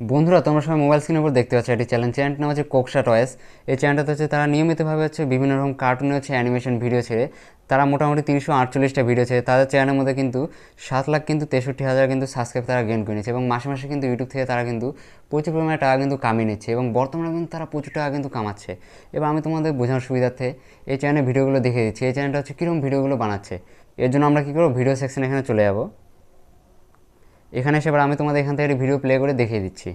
বন্ধুরা, তোমরা সবাই মোবাইল স্ক্রিনের উপর দেখতে পাচ্ছ একটি চ্যানেল চ্যানেলটার নাম হচ্ছে কোকসা টয়েস এই চ্যানেলটাতে হচ্ছে তারা নিয়মিতভাবে হচ্ছে বিভিন্ন রকম কার্টুনে হচ্ছে অ্যানিমেশন ভিডিও ছেড়ে, তারা মোটামুটি তিনশো আটচল্লিশটা ভিডিও ছেড়ে, তাদের চ্যানেলের মধ্যে কিন্তু সাত লাখ কিন্তু তেষট্টি হাজার কিন্তু সাবস্ক্রাইব তারা গেন করে নিচ্ছে এবং মাসে মাসে কিন্তু ইউটিউব থেকে তারা কিন্তু প্রচুর পরিমাণে টাকা কিন্তু কামিয়ে নিচ্ছে এবং বর্তমানে কিন্তু তারা প্রচুর টাকা কিন্তু কামাচ্ছে। এবার আমি তোমাদের বোঝানোর সুবিধার্থে এই চ্যানেলের ভিডিওগুলো দেখে দিচ্ছি। এই চ্যানেলটা হচ্ছে কীরকম ভিডিওগুলো বানাচ্ছে? এর জন্য আমরা কী করব? ভিডিও সেকশন এখানে চলে যাব। এখানে এসে আমি তোমাদের এখান থেকে ভিডিও প্লে করে দেখিয়ে দিচ্ছি।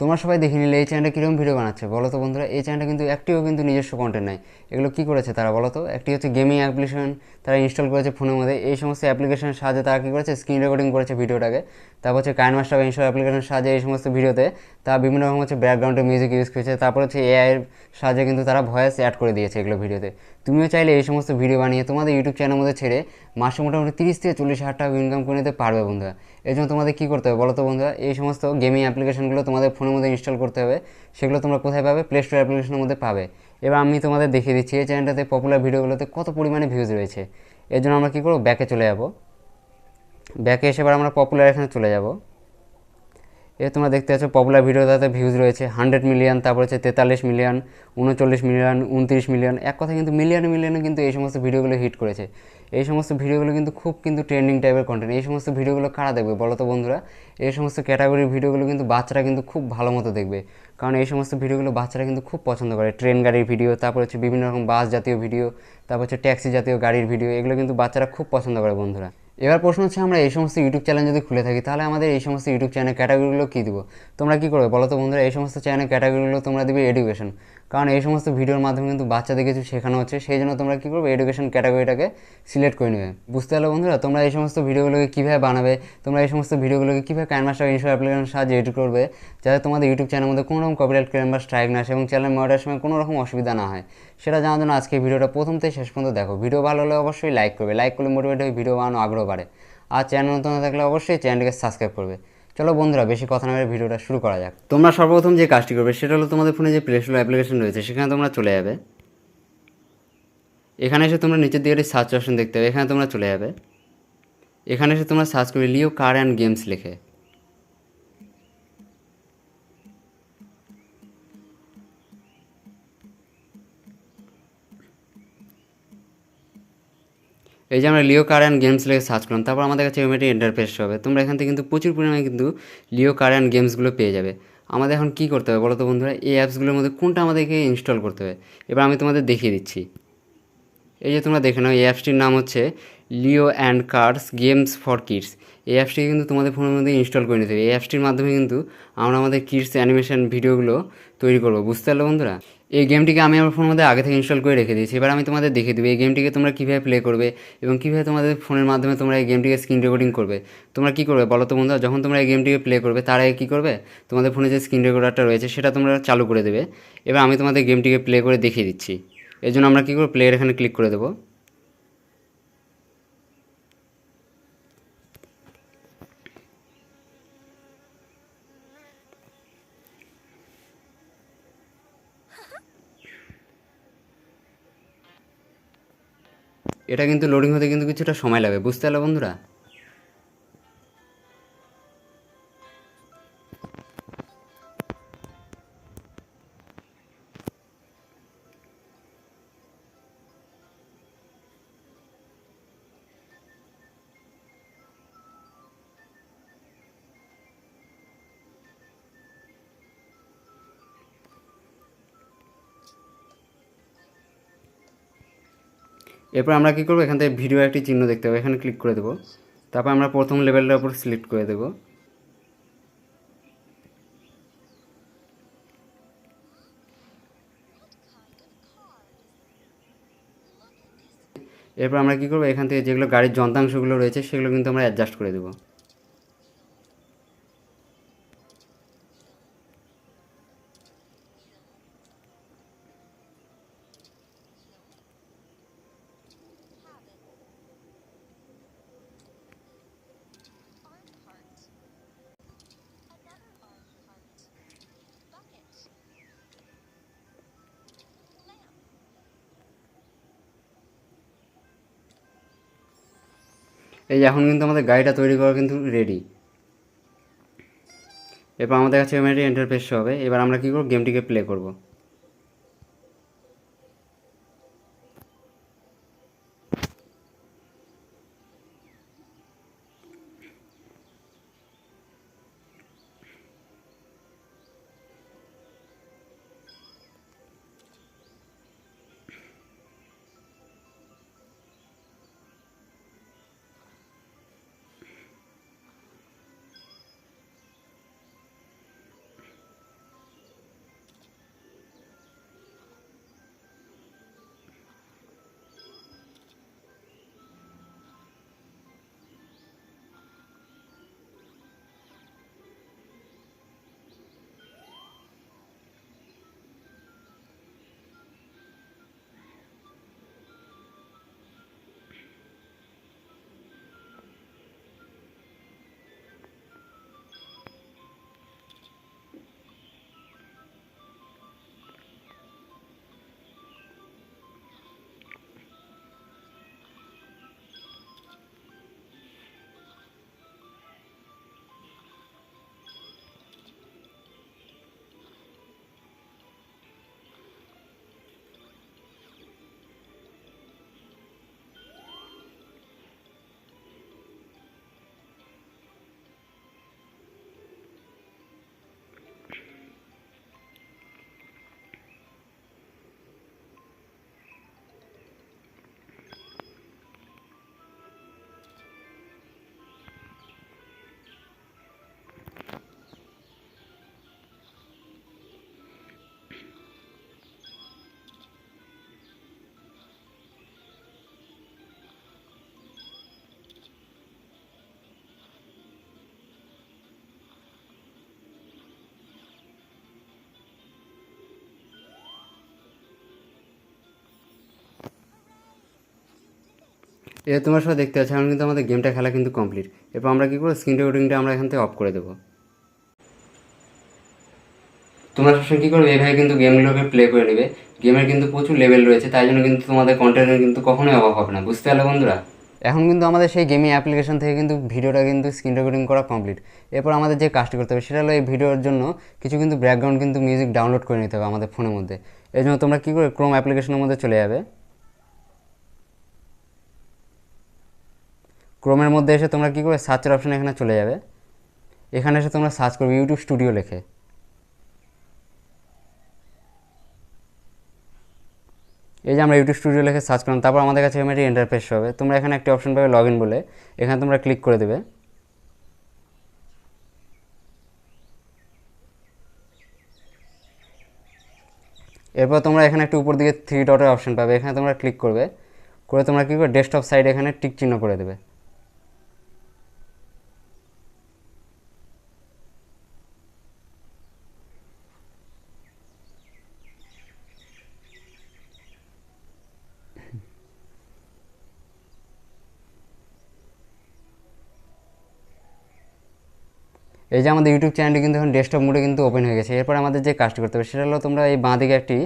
তোমরা সবাই দেখে নিলে এই চ্যানেলটা কীরকম ভিডিও বানাচ্ছে, বলো তো বন্ধুরা? এই চ্যানেলটা কিন্তু একটিও কিন্তু নিজস্ব কন্টেন্ট নাই। এগুলো কী করেছে তারা বলো তো? একটি হচ্ছে গেমিং অ্যাপ্লিকেশন তারা ইনস্টল করেছে ফোনের মধ্যে। এই সমস্ত অ্যাপ্লিকেশনের সাহায্যে তারা কী করেছে? স্ক্রিন রেকর্ডিং করেছে ভিডিওটাকে। তারপর হচ্ছে কাইন মাস্টার ইনস্টল অ্যাপ্লিকেশনের সাহায্যে এই সমস্ত ভিডিওতে তারা বিভিন্ন রকম হচ্ছে ব্যাকগ্রাউন্ডে মিউজিক ইউজ করেছে। তারপর হচ্ছে এআইয়ের সাহায্যে কিন্তু তারা ভয়েস অ্যাড করে দিয়েছে এগুলো ভিডিওতে। তুমিও চাইলে এই সমস্ত ভিডিও বানিয়ে তোমাদের ইউটিউব চ্যানেলের মধ্যে ছেড়ে মাসে মোটামুটি তিরিশ থেকে চল্লিশ হাজার টাকা ইনকাম করে নিতে পারবে বন্ধুরা। এই জন্য তোমাদের কী করতে হবে বলো তো বন্ধুরা? এই সমস্ত গেমিং অ্যাপ্লিকেশনগুলো তোমাদের ফোনের মধ্যে ইনস্টল করতে হবে। সেগুলো তোমরা কোথায় পাবে? প্লে স্টোর অ্যাপ্লিকেশনের মধ্যে পাবে। এবার আমি তোমাদের দেখিয়ে দিচ্ছি, এই চ্যানেলটাতে পপুলার ভিডিওগুলোতে কত পরিমাণে ভিউজ রয়েছে। এর জন্য আমরা কী করব? ব্যাকে চলে যাব। ব্যাকে এসে এবার আমরা পপুলার এখানে চলে যাব। এ তোমরা দেখতে পাচ্ছ পপুলার ভিডিওটাতে ভিউজ রয়েছে হান্ড্রেড মিলিয়ন তারপর হচ্ছে তেতাল্লিশ মিলিয়ন উনচল্লিশ মিলিয়ন উনত্রিশ মিলিয়ন এক কথা কিন্তু মিলিয়নে মিলিয়নে কিন্তু এই সমস্ত ভিডিওগুলো হিট করেছে। এই সমস্ত ভিডিওগুলো কিন্তু খুব কিন্তু ট্রেন্ডিং টাইপের কন্টেন্ট এই সমস্ত ভিডিওগুলো কারা দেখবে বলো তো বন্ধুরা? এই সমস্ত ক্যাটাগরির ভিডিওগুলো কিন্তু বাচ্চারা কিন্তু খুব ভালো মতো দেখবে। কারণ এই সমস্ত ভিডিওগুলো বাচ্চারা কিন্তু খুব পছন্দ করে। ট্রেন গাড়ির ভিডিও তারপর হচ্ছে বিভিন্ন রকম বাস জাতীয় ভিডিও তারপর হচ্ছে ট্যাক্সি জাতীয় গাড়ির ভিডিও এগুলো কিন্তু বাচ্চারা খুব পছন্দ করে বন্ধুরা। এবার প্রশ্ন হচ্ছে আমরা এই সমস্ত ইউটিউব চ্যানেল যদি খুলে থাকি, তাহলে আমাদের এই সমস্ত ইউটিউব চ্যানেল ক্যাটাগরিগুলো কী দেবো? তোমরা কী করবে বলো তো বন্ধুরা? এই সমস্ত চ্যানেল ক্যাটাগরিগুলো তোমরা দিবে এডুকেশন কারণ এই সমস্ত ভিডিওর মাধ্যমে কিন্তু বাচ্চাদের কিছু শেখানো হচ্ছে, সেই জন্য তোমরা কী করবে এডুকেশন ক্যাটাগরিটাকে সিলেক্ট করে নেবে। বুঝতে পারলে বন্ধুরা, তোমরা এই সমস্ত ভিডিওগুলোকে কীভাবে বানাবে, তোমরা এই সমস্ত ভিডিওগুলোকে কীভাবে ক্যানভাসটা ইনস্টল অ্যাপ্লিকেশনের সাহায্যে এডিট করবে, যাতে তোমাদের ইউটিউব চ্যানেলের মধ্যে কোনো রকম কপিরাইট ক্লেম বা স্ট্রাইক না আসে এবং চ্যানেল মডার সময় কোনো রকম অসুবিধা না হয়। সেটা জানার জন্য আজকে ভিডিওটা প্রথম থেকে শেষ পর্যন্ত দেখো। ভিডিও ভালো হলে অবশ্যই লাইক করবে। লাইক করলে মোটিভেট হয়ে ভিডিও বানানো আগ্রহ বাড়ে। আর চ্যানেল নতুন থাকলে অবশ্যই চ্যানেলটিকে সাবস্ক্রাইব করবে। চলো বন্ধুরা, বেশি কথা না ভিডিওটা শুরু করা যাক। তোমরা সর্বপ্রথম যে কাজটি করবে, সেটা হলো তোমাদের ফোনে যে প্লে স্টোর অ্যাপ্লিকেশন রয়েছে, সেখানে তোমরা চলে যাবে। এখানে এসে তোমরা নিচের দিকে সার্চ অপশন দেখতে হবে এখানে তোমরা চলে যাবে। এখানে এসে তোমরা সার্চ করবে লিও কার অ্যান্ড গেমস লিখে। এই যে আমরা লিও কার অ্যান্ড গেমস লিখে সার্চ করলাম, তারপর আমাদের কাছে অটোমেটিক ইন্টারফেস হবে। তোমরা এখান থেকে কিন্তু প্রচুর পরিমাণে কিন্তু লিও কার অ্যান্ড গেমসগুলো পেয়ে যাবে। আমাদের এখন কী করতে হবে বলো তো বন্ধুরা? এই অ্যাপসগুলোর মধ্যে কোনটা আমাদেরকে ইনস্টল করতে হবে? এবার আমি তোমাদের দেখিয়ে দিচ্ছি। এই যে তোমরা দেখে নাও, এই অ্যাপসটির নাম হচ্ছে Leo and cars games for kids এই অ্যাপসটি কিন্তু তোমাদের ফোনের মধ্যে ইনস্টল করে নিতে হবে। এই অ্যাপসটির মাধ্যমে কিন্তু আমরা আমাদের কিডস অ্যানিমেশন ভিডিওগুলো তৈরি করব। বুঝতে পারলে বন্ধুরা? এই গেমটিকে আমি আমার ফোনের মধ্যে আগে থেকে ইনস্টল করে রেখে দিয়েছি। এবার আমি তোমাদের দেখিয়ে দেবো, এই গেমটিকে তোমরা কীভাবে প্লে করবে এবং কীভাবে তোমাদের ফোনের মাধ্যমে তোমরা এই গেমটিকে স্ক্রিন রেকর্ডিং করবে। তোমরা কী করবে বলো তো বন্ধুরা? যখন তোমরা এই গেমটিকে প্লে করবে, তার আগে কী করবে? তোমাদের ফোনে যে স্ক্রিন রেকর্ডারটা রয়েছে, সেটা তোমরা চালু করে দেবে। এবার আমি তোমাদের গেমটিকে প্লে করে দেখিয়ে দিচ্ছি। এর জন্য আমরা কী করব? প্লেয়ার এখানে ক্লিক করে দেবো। এটা কিন্তু লোডিং হতে কিন্তু কিছুটা সময় লাগে বুঝতে পারলে বন্ধুরা? এরপর আমরা কী করব? এখান থেকে ভিডিও একটি চিহ্ন দেখতে পাবো এখানে ক্লিক করে দেবো। তারপর আমরা প্রথম লেভেলের উপর সিলেক্ট করে দেবো। এরপর আমরা কী করব? এখান থেকে যেগুলো গাড়ির যন্ত্রাংশগুলো রয়েছে, সেগুলো কিন্তু আমরা অ্যাডজাস্ট করে দেবো। এই এখন কিন্তু আমাদের গাড়িটা তৈরি করা কিন্তু রেডি এরপর আমাদের কাছে এমআইটি ইন্টারফেস হবে। এবার আমরা কী করব? গেমটিকে প্লে করব। এটা তোমার সবাই দেখতে পাচ্ছ এখন কিন্তু আমাদের গেমটা খেলা কিন্তু কমপ্লিট এরপর আমরা কী করব? স্ক্রিন রেকর্ডিংটা আমরা এখান থেকে অফ করে দেবো। তোমরা সবসময় কী করবে? এইভাবে কিন্তু গেমগুলোকে প্লে করে নেবে। গেমের কিন্তু প্রচুর লেভেল রয়েছে, তাই জন্য কিন্তু তোমাদের কন্টেন্টের কিন্তু কখনোই অভাব হবে না। বুঝতে পারলে বন্ধুরা? এখন কিন্তু আমাদের সেই গেমিং অ্যাপ্লিকেশন থেকে কিন্তু ভিডিওটা কিন্তু স্ক্রিন রেকর্ডিং করা কমপ্লিট এরপর আমাদের যে কাজটি করতে হবে, সেটা হলো এই ভিডিওর জন্য কিছু কিন্তু ব্যাকগ্রাউন্ড কিন্তু মিউজিক ডাউনলোড করে নিতে হবে আমাদের ফোনের মধ্যে। এই জন্য তোমরা কী করে ক্রোম অ্যাপ্লিকেশনের মধ্যে চলে যাবে? ক্রোমের মধ্যে এসে তোমরা কী করে সার্চের অপশানে এখানে চলে যাবে। এখানে এসে তোমরা সার্চ করবে ইউটিউব স্টুডিও লেখে। এই যে আমরা ইউটিউব স্টুডিও লেখে সার্চ করলাম, তারপর আমাদের কাছে এমআইটি ইন্টারফেস হবে। তোমরা এখানে একটি অপশন পাবে লগ বলে। এখানে তোমরা ক্লিক করে দেবে। এরপর তোমরা এখানে একটু উপর দিকে থ্রি ডটের অপশন পাবে। এখানে তোমরা ক্লিক করবে। করে তোমরা কী করবে? ডেস্কটপ সাইড এখানে টিক চিহ্ন করে দেবে। এই যে আমাদের ইউটিউব চ্যানেলটি কিন্তু এখন ডেস্কটপ মোডে কিন্তু ওপেন হয়ে গেছে। এরপর আমাদের যে কাজটি করতে হবে সেটা হলো তোমরা এই বাঁ দিকে একটি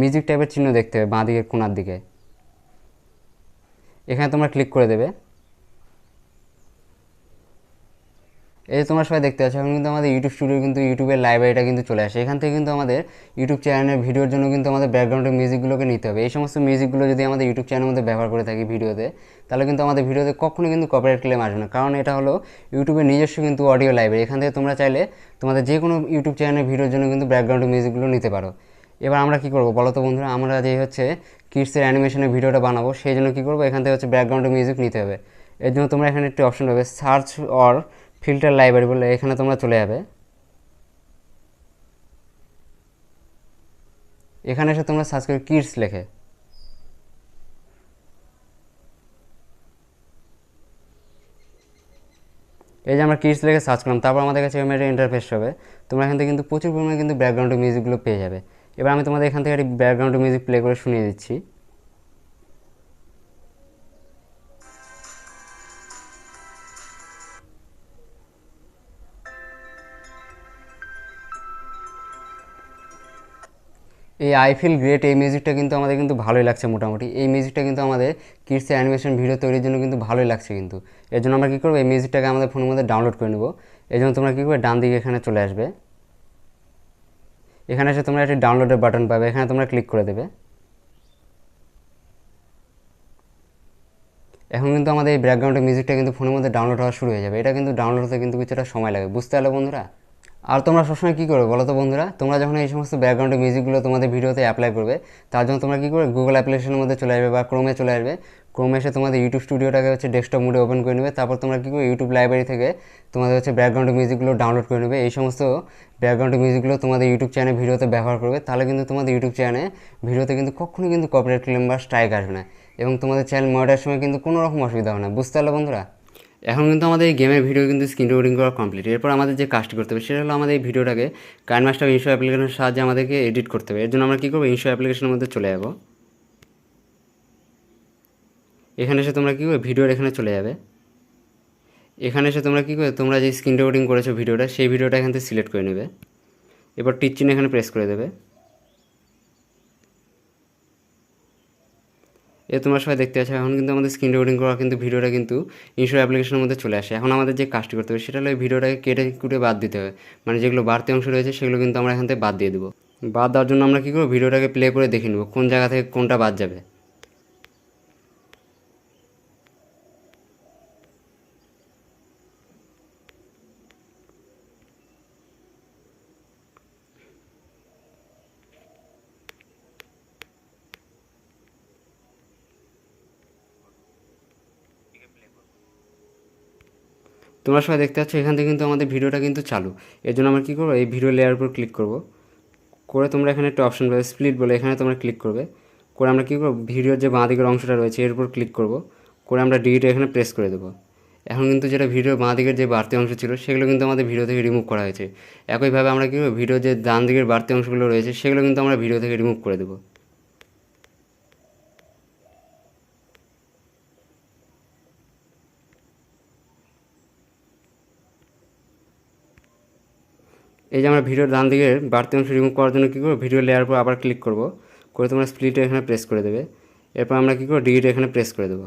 মিউজিক টাইপের চিহ্ন দেখতে হবে, বাঁ দিকে কোনার দিকে। এখানে তোমরা ক্লিক করে দেবে। এই তোমরা সবাই দেখতে পাচ্ছ, এখন কিন্তু আমাদের ইউটিউব স্টুডিও কিন্তু ইউটিউবের লাইব্রেরিটা কিন্তু চলে আসে। এখান থেকে কিন্তু আমাদের ইউটিউব চ্যানেলের ভিডিওর জন্য কিন্তু আমাদের ব্যাকগ্রাউন্ডের মিউজিকগুলোকে নিতে হবে। এই সমস্ত মিউজিকগুলো যদি আমাদের ইউটিউব চ্যানেলের মধ্যে ব্যবহার করে থাকি ভিডিওতে তাহলে কিন্তু আমাদের ভিডিওতে কখনোই কিন্তু কপিরাইট ক্লেম আসবে না। কারণ এটা হলো ইউটিউবের নিজস্ব কিন্তু অডিও লাইব্রেরি এখান থেকে তোমরা চাইলে তোমাদের যে কোনো ইউটিউব চ্যানেলের ভিডিওর জন্য কিন্তু ব্যাকগ্রাউন্ডের মিউজিকগুলো নিতে পারো। এবার আমরা কী করব বলো তো বন্ধুরা? আমরা যে হচ্ছে কিডসের অ্যানিমেশনের ভিডিওটা বানাবো, সেই জন্য কী করব? এখান থেকে হচ্ছে ব্যাকগ্রাউন্ডের মিউজিক নিতে হবে। এর জন্য তোমরা এখানে একটি অপশন পাবে সার্চ অর ফিল্টার লাইব্রেরি বলে এখানে তোমরা চলে যাবে। এখানে এসে তোমরা সার্চ করে কিডস লেখে। এই যে আমরা কিডস লেখে সার্চ করলাম, তারপর আমাদের কাছে এরকম ইন্টারফেস হবে। তোমরা এখান থেকে কিন্তু প্রচুর পরিমাণে কিন্তু ব্যাকগ্রাউন্ডের মিউজিকগুলো পেয়ে যাবে। এবার আমি তোমাদের এখান থেকে একটি ব্যাকগ্রাউন্ডের মিউজিক প্লে করে শুনিয়ে দিচ্ছি। এই আই ফিল গ্রেট এই মিউজিকটা কিন্তু আমাদের কিন্তু ভালোই লাগছে মোটামুটি। এই মিউজিকটা কিন্তু আমাদের কিডসের অ্যানিমেশন ভিডিও তৈরির জন্য কিন্তু ভালোই লাগছে কিন্তু। এর জন্য আমরা কী করব, এই মিউজিকটাকে আমাদের ফোনের মধ্যে ডাউনলোড করে নেব। এই জন্য তোমরা কী করবে, ডান দিকে এখানে চলে আসবে। এখানে এসে তোমরা একটি ডাউনলোডের বাটন পাবে, এখানে তোমরা ক্লিক করে দেবে। এখন কিন্তু আমাদের এই ব্যাকগ্রাউন্ডের মিউজিকটা কিন্তু ফোনের মধ্যে ডাউনলোড হওয়া শুরু হয়ে যাবে। এটা কিন্তু ডাউনলোড হতে কিন্তু কিছুটা সময় লাগে। বুঝতে পারলে বন্ধুরা? আর তোমরা সবসময় কী করবে বলো তো বন্ধুরা? তোমরা যখন এই সমস্ত ব্যাকগ্রাউন্ডের মিউজিকগুলো তোমাদের ভিডিওতে অ্যাপ্লাই করবে, তার জন্য তোমরা কী করবে? গুগল অ্যাপ্লিকেশনের মধ্যে চলে আসবে বা ক্রোমে চলে আসবে। ক্রোমে এসে তোমাদের ইউটিউব স্টুডিওটাকে হচ্ছে ডেস্কটপ মোডে ওপেন করে নেবে। তারপর তোমরা কী করবে? ইউটিউব লাইব্রেরি থেকে তোমাদের হচ্ছে ব্যাকগ্রাউন্ডের মিউজিকগুলো ডাউনলোড করে নেবে। এই সমস্ত ব্যাকগ্রাউন্ডের মিউজিকগুলো তোমাদের ইউটিউব চ্যানেলে ভিডিওতে ব্যবহার করবে। তাহলে কিন্তু তোমাদের ইউটিউব চ্যানেলে ভিডিওতে কিন্তু কখনোই কিন্তু কপিরাইট ক্লেম বা স্ট্রাইক আসবে না। এবং তোমাদের চ্যানেল মডার সময় কিন্তু কোনো রকম অসুবিধা হবে না। বুঝতে পারলে বন্ধুরা? এখন কিন্তু আমাদের এই গেমের ভিডিও কিন্তু স্ক্রিন রেকর্ডিং করা কমপ্লিট এরপর আমাদের যে কাজটি করতে হবে, সেটা হলো আমাদের এই ভিডিওটাকে কাইন মাস্টার ইনশো অ্যাপ্লিকেশনের সাহায্যে আমাদেরকে এডিট করতে হবে। এর জন্য আমরা কী করব? ইনশো অ্যাপ্লিকেশনের মধ্যে চলে যাব। এখানে এসে তোমরা কী করবে? ভিডিওর এখানে চলে যাবে। এখানে এসে তোমরা কী করবে? তোমরা যে স্ক্রিন রেকর্ডিং করেছ ভিডিওটা সেই ভিডিওটা এখান থেকে সিলেক্ট করে নেবে। এবার টিচ চিহ্ন এখানে প্রেস করে দেবে। এ তোমরা সবাই দেখতে পাচ্ছ, এখন কিন্তু আমাদের স্ক্রিন রেকর্ডিং করা কিন্তু ভিডিওটা কিন্তু ইনশোর অ্যাপ্লিকেশনের মধ্যে চলে আসে। এখন আমাদের যে কাজটি করতে হবে, সেটা হলো ভিডিওটাকে কেটে কুটে বাদ দিতে হবে। মানে যেগুলো বাড়তি অংশ রয়েছে, সেগুলো কিন্তু আমরা এখান থেকে বাদ দিয়ে দেবো। বাদ দেওয়ার জন্য আমরা কী করব, ভিডিওটাকে প্লে করে দেখে নেব, কোন জায়গা থেকে কোনটা বাদ যাবে। তোমরা সবাই দেখতে পাচ্ছ, এখান থেকে কিন্তু আমাদের ভিডিওটা কিন্তু চালু। এর জন্য আমরা কী করব, এই ভিডিও লেয়ার উপর ক্লিক করব। করে তোমরা এখানে একটা অপশন পাবে স্প্লিট বলে এখানে তোমরা ক্লিক করবে। করে আমরা কী করব ভিডিওর যে বাঁ দিকের অংশটা রয়েছে, এর উপর ক্লিক করব। করে আমরা ডিলিট এখানে প্রেস করে দেবো। এখন কিন্তু যেটা ভিডিওর বাঁ দিকের যে বাড়তি অংশ ছিল, সেগুলো কিন্তু আমাদের ভিডিও থেকে রিমুভ করা হয়েছে। একইভাবে আমরা কী করব ভিডিওর যে ডান দিকের বাড়তি অংশগুলো রয়েছে, সেগুলো কিন্তু আমরা ভিডিও থেকে রিমুভ করে দেবো। এই যে আমরা ভিডিওর ডান দিকের বাড়তি অংশ রিমুভ করার জন্য কী করব? ভিডিও লেয়ার উপর আবার ক্লিক করব। করে তোমরা স্প্লিটে এখানে প্রেস করে দেবে। এরপর আমরা কী করব? ডিলিট এখানে প্রেস করে দেবো।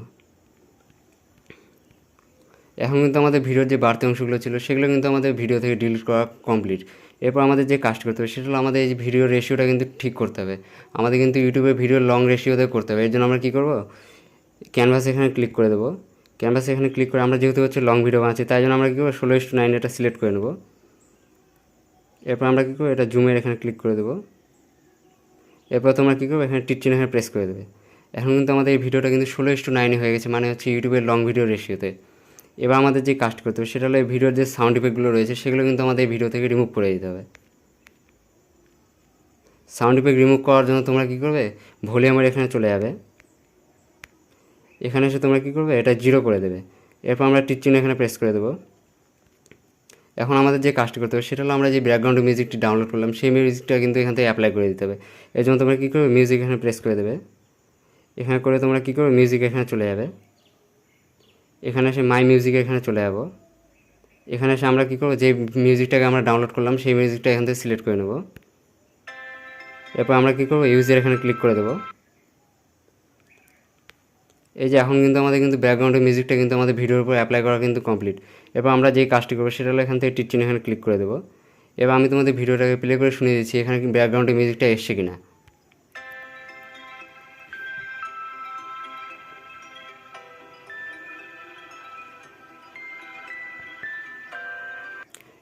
এখন কিন্তু আমাদের ভিডিওর যে বাড়তি অংশগুলো ছিল, সেগুলো কিন্তু আমাদের ভিডিও থেকে ডিলিট করা কমপ্লিট এরপর আমাদের যে কাজটি করতে হবে, সেটা হলো আমাদের এই ভিডিও রেশিওটা কিন্তু ঠিক করতে হবে। আমাদের কিন্তু ইউটিউবে ভিডিও লং রেশিওতে করতে হবে। এর জন্য আমরা কী করব? ক্যানভাস এখানে ক্লিক করে দেবো। ক্যানভাস এখানে ক্লিক করে আমরা যেহেতু হচ্ছে লং ভিডিও বানাচ্ছি, তাই জন্য আমরা কী করব? ষোলো টু নাইন এটা সিলেক্ট করে নেব। এরপর আমরা কী করব? এটা জুমের এখানে ক্লিক করে দেবো। এরপর তোমরা কী করবে? এখানে টিচিন এখানে প্রেস করে দেবে। এখন কিন্তু আমাদের এই ভিডিওটা কিন্তু ষোলো টু নাইনে হয়ে গেছে মানে হচ্ছে ইউটিউবের লং ভিডিও রেশিওতে এবার আমাদের যে কাজটি করতে হবে, সেটা হলো এই ভিডিওর যে সাউন্ড ইফেক্টগুলো রয়েছে, সেগুলো কিন্তু আমাদের ভিডিও থেকে রিমুভ করে দিতে হবে। সাউন্ড ইফেক্ট রিমুভ করার জন্য তোমরা কী করবে? ভলিউমের এখানে চলে যাবে। এখানে এসে তোমরা কী করবে? এটা জিরো করে দেবে। এরপর আমরা টিচিন এখানে প্রেস করে দেবো। এখন আমাদের যে কাজটি করতে হবে, সেটা হলো আমরা যে ব্যাকগ্রাউন্ড মিউজিকটি ডাউনলোড করলাম, সেই মিউজিকটা কিন্তু এখান থেকে অ্যাপ্লাই করে দিতে হবে। এর জন্য তোমরা কী করবে? মিউজিক এখানে প্রেস করে দেবে। এখানে করে তোমরা কী করবে? মিউজিক এখানে চলে যাবে। এখানে এসে মাই মিউজিক এখানে চলে যাব। এখানে এসে আমরা কী করব? যে মিউজিকটাকে আমরা ডাউনলোড করলাম, সেই মিউজিকটা এখান থেকে সিলেক্ট করে নেব। এরপর আমরা কী করব? ইউজের এখানে ক্লিক করে দেবো। এই যে এখন কিন্তু আমাদের কিন্তু ব্যাকগ্রাউন্ডের মিউজিকটা কিন্তু আমাদের ভিডিওর উপর অ্যাপ্লাই করা কিন্তু কমপ্লিট এবার আমরা যে কাজটি করব সেটা হলো এখান থেকে টিচিন এখানে ক্লিক করে দেবো। এবার আমি তোমাদের ভিডিওটাকে প্লে করে শুনিয়ে দিচ্ছি, এখানে ব্যাকগ্রাউন্ডের মিউজিকটা এসছে কিনা।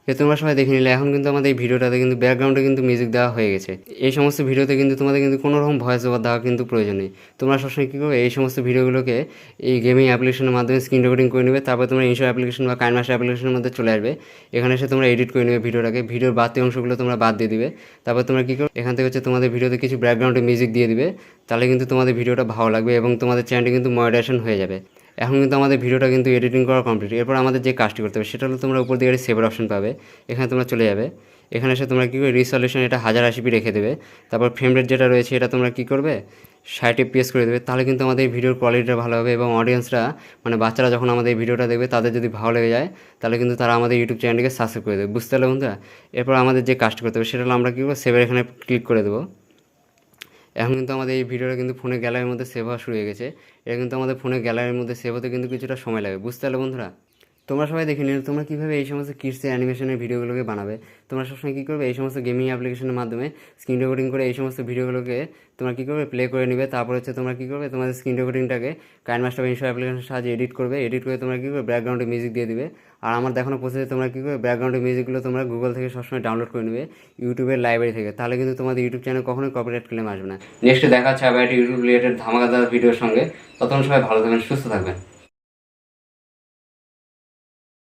এ তোমরা সবাই দেখে নিলে, এখন কিন্তু আমাদের এই ভিডিওটাতে কিন্তু ব্যাকগ্রাউন্ডে কিন্তু মিউজিক দেওয়া হয়ে গেছে। এই সমস্ত ভিডিওতে কিন্তু তোমাদের কিন্তু কোনো রকম ভয়েস ওভার দেওয়া কিন্তু প্রয়োজন নেই। তোমরা সবসময় কী করবে, এই সমস্ত ভিডিওগুলোকে এই গেমিং অ্যাপ্লিকেশনের মাধ্যমে স্ক্রিন রেকর্ডিং করে নেবে, তারপর তোমরা ইনশো অ্যাপ্লিকেশন বা কাইনমাস অ্যাপ্লিকেশনের মধ্যে চলে আসবে। এখানে এসে তোমরা এডিট করে নেবে ভিডিওটাকে, ভিডিওর বাড়তি অংশগুলো তোমরা বাদ দিয়ে দিবে। তারপর তোমরা কী করো এখান থেকে হচ্ছে তোমাদের ভিডিওতে কিছু ব্যাকগ্রাউন্ডে মিউজিক দিয়ে দিবে, তাহলে কিন্তু তোমাদের ভিডিওটা ভালো লাগবে এবং তোমাদের চ্যানেলটি কিন্তু মডারেশন হয়ে যাবে। এখন কিন্তু আমাদের ভিডিওটা কিন্তু এডিটিং করা কমপ্লিট এরপর আমাদের যে কাজটি করতে হবে, সেটা হলো তোমরা উপর দিকে সেভের অপশন পাবে। এখানে তোমরা চলে যাবে। এখানে এসে তোমরা কী করবে? রিসলিউশন এটা হাজার আশিপি রেখে দেবে। তারপর ফ্রেম রেট যেটা রয়েছে, এটা তোমরা কী করবে? ষাট এপিএস করে দেবে। তাহলে কিন্তু আমাদের এই ভিডিওর কোয়ালিটিটা ভালো হবে এবং অডিয়েন্সরা মানে বাচ্চারা যখন আমাদের এই ভিডিওটা দেখবে, তাদের যদি ভালো লেগে যায়, তাহলে কিন্তু তারা আমাদের ইউটিউব চ্যানেলটিকে সাবস্ক্রাইব করে দেবে। বুঝতে পারলে বন্ধুরা? এরপর আমাদের যে কাজটি করতে হবে, সেটা হলো আমরা কী করব? সেভের এখানে ক্লিক করে দেবো। এখন কিন্তু আমাদের এই ভিডিওটা কিন্তু ফোনে গ্যালারির মধ্যে সেভ হওয়া শুরু হয়ে গেছে। এটা কিন্তু আমাদের ফোনে গ্যালারির মধ্যে সেভ হতে কিন্তু কিছুটা সময় লাগে। বুঝতে পারলে বন্ধুরা? তোমরা সবাই দেখে নিলে তোমরা কীভাবে এই সমস্ত কিডসের অ্যানিমেশনের ভিডিওগুলোকে বানাবে? তোমরা সবসময় কী করবে? এই সমস্ত গেমিং অ্যাপ্লিকেশনের মাধ্যমে স্ক্রিন রেকর্ডিং করে এই সমস্ত ভিডিওগুলোকে তোমরা কী করবে? প্লে করে নেবে। তারপর হচ্ছে তোমরা কী করবে? তোমাদের স্ক্রিন রেকর্ডিংটাকে কাইন মাস্টার ইনশো অ্যাপ্লিকেশনের সাহায্যে এডিট করবে। এডিট করে তোমরা কী করবে? ব্যাকগ্রাউন্ডে মিউজিক দিয়ে দিবে। আর আমার দেখানো প্রসেসে তোমরা কী করবে? ব্যাকগ্রাউন্ডে মিউজিকগুলো তোমরা গুগল থেকে সবসময় ডাউনলোড করে নেবে ইউটিউবের লাইব্রেরি থেকে। তাহলে কিন্তু তোমাদের ইউটিউব চ্যানেল কখনোই কপিরাইট ক্লেম আসবে না। নেক্সট দেখা হচ্ছে আবার একটা ইউটিউব রিলেটেড ধামাকাদার ভিডিওর সঙ্গে। ততক্ষণ সবাই ভালো থাকবেন, সুস্থ থাকবেন।